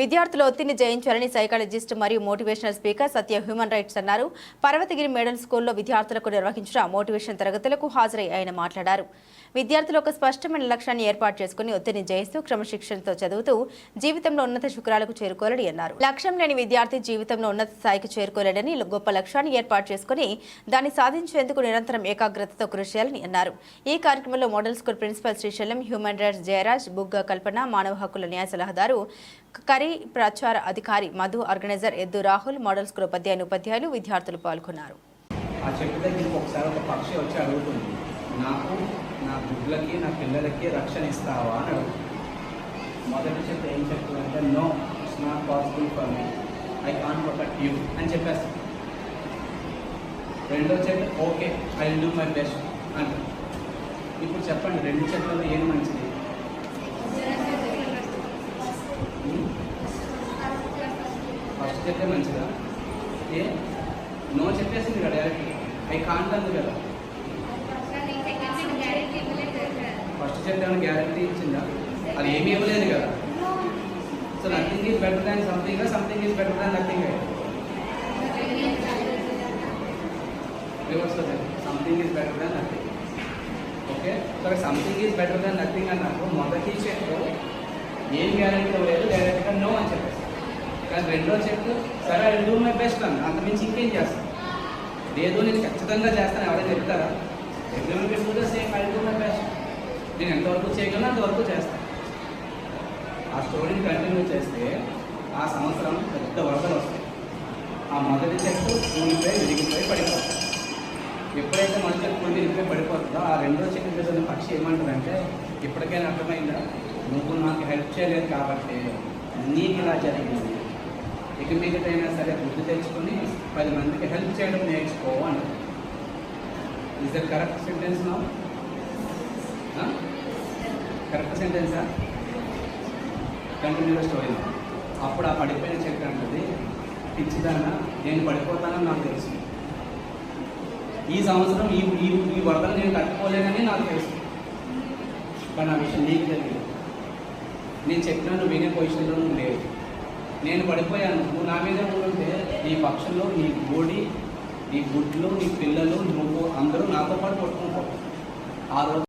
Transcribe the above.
విద్యార్థుల ఒత్తిడిని జయించాలని సైకాలజిస్ట్ మరియు motivational speaker Satya human rights అన్నారు. పర్వతగిరి మేడల్ స్కూల్లో విద్యార్థులకు నిర్వహించిన మోటివేషన్ తరగతులకు హాజరై ఆయన మాట్లాడారు. విద్యార్థులు ఒక స్పష్టమైన లక్ష్యాన్ని ఏర్పాటు చేసుకుని ఒత్తిడిని జయిస్తూ క్రమశిక్షణతో చదువుతూ జీవితంలో ఉన్నత శిఖరాలకు చేరుకోవాలని అన్నారు. లక్ష్యం లేని విద్యార్థి జీవితంలో ఉన్నత స్థాయికి చేరుకోలేడని గొప్ప లక్ష్యాన్ని ఏర్పాటు చేసుకుని దాన్ని సాధించేందుకు నిరంతరం ఏకాగ్రతతో కృషి చేయాలని అన్నారు. ఈ కార్యక్రమంలో model school principal Srisailam human rights Jayaraj Bugga Kalpana మానవ హక్కుల న్యాయ సలహాదారు కరీ ప్రచార అధికారి మధు ఆర్గనైజర్ ఎద్దు రాహుల్ మోడల్ స్కూల్ ఉపాధ్యాయులు ఉపాధ్యాయులు విద్యార్థులు పాల్గొన్నారు. ఆ చెట్టు దగ్గరికి ఒకసారి ఒక పక్షి వచ్చి అడుగుతుంది నాకు నా గుడ్లకి నా పిల్లలకి రక్షణ ఇస్తావా? అని అడుగుతుంది. మొదటి చెట్టు ఏం చెప్తుందంటే no it's not possible for me. I can protect you. అని చెప్పేస్తాను రెండో చెట్టు okay I will do my best. అంటారు ఇప్పుడు చెప్పండి రెండు చెట్లలో ఏం మంచిది? ఫస్ట్ చెట్టే మంచిదా? ఏ? నో చెప్పేసింది కదా డైరెక్ట్ ఐ కాంట్ అంది కదా. ఫస్ట్ చెప్పాను గ్యారంటీ ఇచ్చిందా? అది ఏమీ ఇవ్వలేదు కదా. So nothing is better than something something is better than nothing reverse something is better than nothing okay so something is better than nothing అన్నప్పుడు మొదటి చెట్టు ఏం గ్యారంటీ ఇవ్వలేదు డైరెక్ట్ నో అని చెప్పేసి కానీ రెండో చెట్టు సరే ఐ డూ మై బెస్ట్ అని అంత మించి ఇంకేం చేస్తాను లేదు నేను ఖచ్చితంగా చేస్తాను. ఎవరైనా చెప్తారా? ఎగ్జామ్ కూడా same I do my best నేను ఎంతవరకు చేయగలను అంతవరకు చేస్తాను. ఆ స్టోరీని కంటిన్యూ చేస్తే ఆ సంవత్సరం పెద్ద వరదలు వస్తాయి. ఆ మొదటి చెట్టు కూలిపోయి విరిగిపోయి పడిపోతుంది. ఎప్పుడైతే మొదటి చెట్టు కూలి విరిగిపోయి పడిపోతుందో ఆ రెండో చెట్టు మీద పక్షి ఏమంటుందంటే ఇప్పటికైనా అర్థమైందా? నువ్వు నాకు హెల్ప్ చేయలేదు కాబట్టి నీకు ఇలా జరిగింది. ఇక మీదటైనా సరే బుద్ధి తెచ్చుకొని పది మందికి హెల్ప్ చేయడం నేర్చుకో ఇస్ ద కరెక్ట్ సెంటెన్స్ నా కరెక్ట్ సెంటెన్సా కంటిన్యూ స్టోరీ అప్పుడు ఆ పడిపోయిన చెట్టు అంటది పిచ్చిదాన. నేను పడిపోతానని నాకు తెలుసు. ఈ సంవత్సరం ఈ ఈ ఈ వరదలు నేను కట్టుకోలేనని నాకు తెలుసు. కానీ ఆ విషయం నీకు తెలియదు. నేను చెప్పినా నువ్వు వినే పొజిషన్లో నువ్వు నేను పడిపోయాను. నువ్వు నా మీద ఉంటే నీ పక్షులు నీ బోడి నీ గుడ్లు నీ పిల్లలు నువ్వు అందరూ నాతో పాటు పట్టుకుంటావు ఆ రోజు